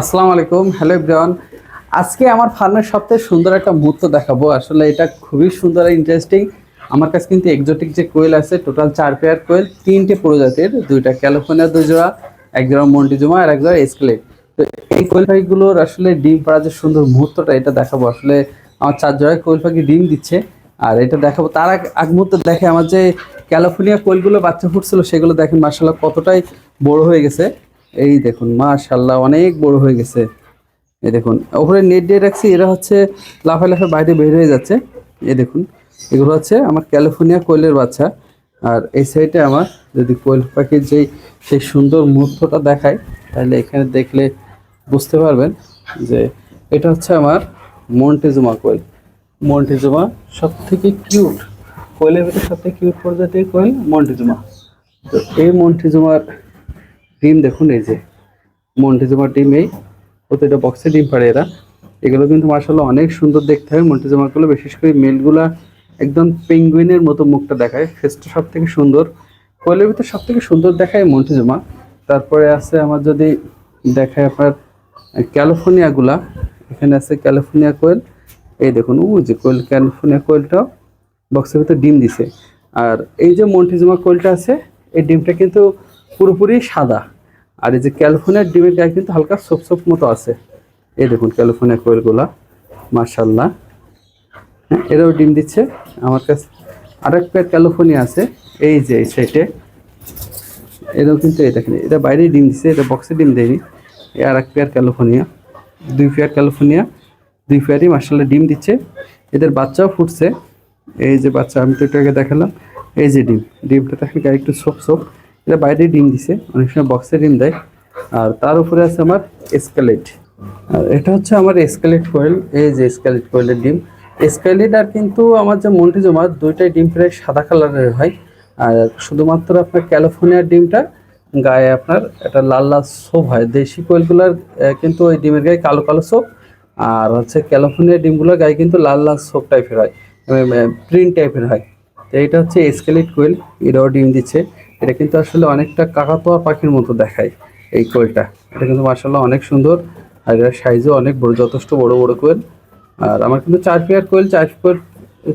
আসসালামু আলাইকুম, hello everyone. আজকে আমার ফার্মের সবথেকে সুন্দর একটা মুহূর্ত দেখাবো। আসলে এটা খুবই সুন্দর আর ইন্টারেস্টিং আমার কাছে কিন্তু এক্সোটিক যে কোয়েল আছে টোটাল চার পেয়ার কোয়েল, তিনটে প্রজাতির, দুইটা ক্যালিফোর্নিয়া, দুই জোড়া, এক জোড়া মন্টিজুমা আর এক জোড়া এসকেলেট। তো এই কোয়েল পাখিগুলোর আসলে ডিম পাড়ার যে সুন্দর মুহূর্তটা, এটা দেখাবো। আসলে আমার চার জোড়ায় কোয়েল পাখি ডিম দিচ্ছে, আর এটা দেখাবো। তার আগ মুহূর্তে দেখে আমার যে ক্যালিফোর্নিয়া কোয়েলগুলো বাচ্চা ফুটছিল, সেগুলো দেখেন মার্শাল্লাহ কতটাই বড় হয়ে গেছে। এই দেখুন মাশাল্লাহ অনেক বড় হয়ে গেছে। এই দেখুন, ওপরে নেট দিয়ে রাখছি, এরা হচ্ছে লাফে লাফে বাইরে বের হয়ে যাচ্ছে। এই দেখুন, এগুলো হচ্ছে আমার ক্যালিফোর্নিয়া কোয়েলের বাচ্চা। আর এই সাইডে আমার যদি কোয়েল পাখির যেই, সেই সুন্দর মুহূর্তটা দেখায়, তাহলে এখানে দেখলে বুঝতে পারবেন যে এটা হচ্ছে আমার মন্টেজুমা কোয়েল। মন্টেজুমা সব থেকে কিউট কোয়েলের ভিতরে সব থেকে কিউট প্রজাতির কোয়েল মন্টেজুমা। তো এই মন্টেজুমার ডিম দেখুন, এই যে মন্টিজমার ডিম এই, প্রতিটা বক্সে ডিম পাড়ে এরা। এগুলো কিন্তু মার্শাল্লাহ অনেক সুন্দর দেখতে হয়। মন্টিজমাগুলো বিশেষ করে মেলগুলা একদম পেঙ্গুইনের মতো মুখটা দেখায়। ফেসটা সব থেকে সুন্দর। কোয়েলের ভিতরে সব থেকে সুন্দর দেখায় মন্টিজমা তারপরে আছে আমার যদি দেখায় আপনার ক্যালিফোর্নিয়াগুলা এখানে আছে ক্যালিফোর্নিয়া কোয়েল এই দেখুন ও যে কোয়েল ক্যালিফোর্নিয়া কোয়েলটাও বক্সের ভিতরে ডিম দিছে। আর এই যে মন্টিজমা কোয়েলটা আছে, এই ডিমটা কিন্তু পুরোপুরি সাদা। আর এই যে ক্যালিফোর্নিয়ার ডিমের গায়ে কিন্তু হালকা সোপ সোপ মতো আছে। এই দেখুন ক্যালিফোর্নিয়া কোয়েলগুলা মার্শাল্লাহ হ্যাঁ এরাও ডিম দিচ্ছে। আমার কাছে আরেক পেয়ার ক্যালিফোর্নিয়া আছে, এই যে এই সাইডে এরাও কিন্তু এই দেখেন এটা বাইরেই ডিম দিচ্ছে এটা বক্সে ডিম দেয়নি। এই আর এক পেয়ার ক্যালিফোর্নিয়া, দুই পেয়ার ক্যালিফোর্নিয়া, দুই পেয়ারই মার্শাল্লাহ ডিম দিচ্ছে। এদের বাচ্চাও ফুটছে। এই যে বাচ্চা, আমি তো একটু আগে দেখালাম, এই যে ডিম ডিমটা দেখেন গায়ে একটু সোপ সোপ। এটা বাইরে ডিম দিছে। অনেক সময় বক্সে ডিম দেয়। আর তার উপরে আছে আমার এসকালেট আর এটা হচ্ছে আমার এসকালেট কোয়েল এই যে এসকালেট কোয়েলের ডিম। এসকালেট আর কিন্তু আমার যে মন্টি জমা, দুইটাই ডিম প্রায় সাদা কালারের হয়। আর শুধুমাত্র আপনার ক্যালিফোর্নিয়ার ডিমটা গায়ে আপনার একটা লাল লাল সোপ হয়। দেশি কোয়েলগুলোর কিন্তু ওই ডিমের গায়ে কালো কালো সোপ আর হচ্ছে ক্যালিফোর্নিয়ার ডিমগুলোর গায়ে কিন্তু লাল লাল সোপ টাইপের হয়। প্রিন্ট টাইপের হয়। তো এটা হচ্ছে এসকেলেট কোয়েল এরাও ডিম দিচ্ছে। এটা কিন্তু আসলে অনেকটা কাকাতোয়া পাখির মতো দেখায় এই কোয়েলটা এটা কিন্তু মার্শাল্লাহ অনেক সুন্দর আর এর সাইজও অনেক বড়, যথেষ্ট বড় বড় কোয়েল। আর আমার কিন্তু চার পেয়ার কোয়েল, চার পেয়ার,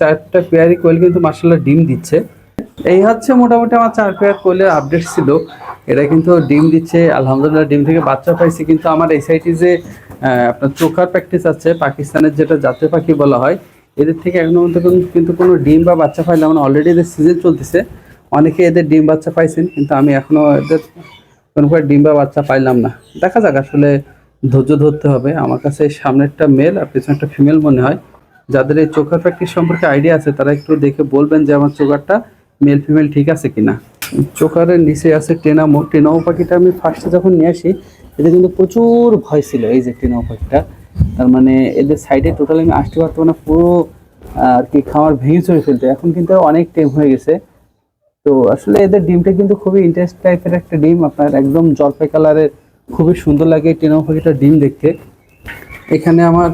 চারটা পেয়ারই কোয়েল কিন্তু মার্শাল্লাহ ডিম দিচ্ছে। এই হচ্ছে মোটামুটি আমার চার পেয়ার কোয়েলের আপডেট ছিল। এটা কিন্তু ডিম দিচ্ছে, আলহামদুলিল্লাহ ডিম থেকে বাচ্চা পাইছি। কিন্তু আমার এই সাইডে যে আপনার চোখার প্র্যাকটিস আছে, পাকিস্তানের যেটা জাতীয় পাখি বলা হয়, এদের থেকে এখনও কিন্তু কোনো ডিম বা বাচ্চা পাইলাম না। অলরেডি এদের সিজন চলতেছে। অনেকে এদের ডিম বাচ্চা পাইছেন, কিন্তু আমি এখনও এদের কোনো করে ডিম বা বাচ্চা পাইলাম না। দেখা যাক আসলে ধৈর্য ধরতে হবে। আমার কাছে সামনেরটা মেল আর পিছনে একটা ফিমেল মনে হয়। যাদের এই চোখার প্র্যাকটিস সম্পর্কে আইডিয়া আছে, তারা একটু দেখে বলবেন যে আমার চোখারটা মেল ফিমেল ঠিক আছে কিনা। চোকারের নিচে আছে টেনামো টেনামো পাখিটা আমি ফার্স্টে যখন নিয়ে আসি, এদের কিন্তু প্রচুর ভয় ছিল এই যে টেনামো পাখিটা তার মানে এদের সাইডে টোটালি আমি আসতে পারতাম না, পুরো আর কি খাওয়ার ভেঙে চড়ে ফেলতে। এখন কিন্তু অনেক টেম হয়ে গেছে। তো আসলে এদের ডিমটা কিন্তু খুবই ইন্টারেস্ট টাইপের একটা ডিম। আপনার একদম জলপাই কালারের খুবই সুন্দর লাগে এই টেনামো পাখিটার ডিম দেখতে। এখানে আমার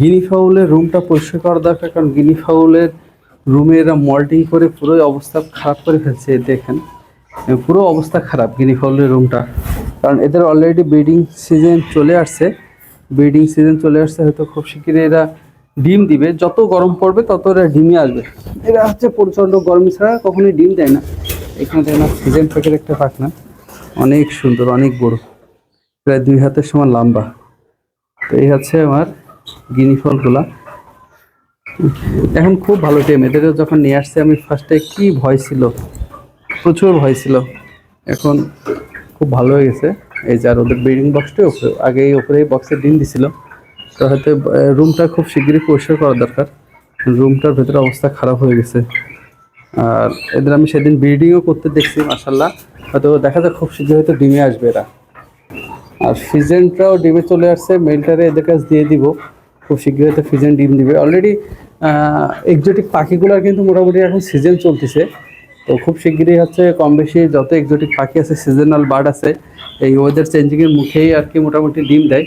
গিনি ফাউলের রুমটা পরিষ্কার করা দরকার, কারণ গিনি ফাউলের রুমে এরা মল্টিং করে পুরোই অবস্থা খারাপ করে ফেলছে দেখেন পুরো অবস্থা খারাপ গিনি ফাউলের রুমটা কারণ এদের অলরেডি ব্রিডিং সিজন চলে আসছে। ব্রিডিং সিজন চলে আসছে হয়তো খুব শিগগিরই এরা ডিম দিবে, যত গরম পড়বে তত এরা ডিমই আসবে। এরা হচ্ছে প্রচণ্ড গরম ছাড়া কখনোই ডিম দেয় না। এখানে দেখেন সিজন প্যাকের একটা পাখনা, অনেক সুন্দর, অনেক বড়, প্রায় দুই হাতের সমান লম্বা। তো এই হচ্ছে আমার গিনি ফলগুলা। এখন খুব ভালো টেম এদেরও যখন নিয়ে আসছে, আমি ফার্স্টে কি ভয় ছিল, প্রচুর ভয় ছিল। এখন খুব ভালো হয়ে গেছে। এই যে আর ওদের ব্রিডিং বক্সটা উপরে আগে এই উপরে বক্সে ডিম দিছিল। তো হয়তো রুমটা খুব শিগগিরই পরিষ্কার করা দরকার। রুমটার ভেতরে অবস্থা খারাপ হয়ে গেছে। আর এদের আমি সেদিন ব্রিডিংও করতে দেখছি মাসাল্লাহ হয়তো দেখা যাক, খুব শীঘ্রই হয়তো ডিমে আসবে এরা। আর ফিজেন্টরাও ডিমে চলে আসছে মেলটারে এদের কাছে দিয়ে দিব। খুব শীঘ্রই হয়তো ফিজেন ডিম দিবে। অলরেডি এক্সোটিক পাখিগুলোর কিন্তু মোটামুটি এখন সিজন চলতেছে। তো খুব শিগগিরই হচ্ছে কম বেশি যত এক্সোটিক পাখি আছে সিজনাল বার্ড আছে, এই ওয়েদার চেঞ্জিংয়ের মুখেই আর কি মোটামুটি ডিম দেয়।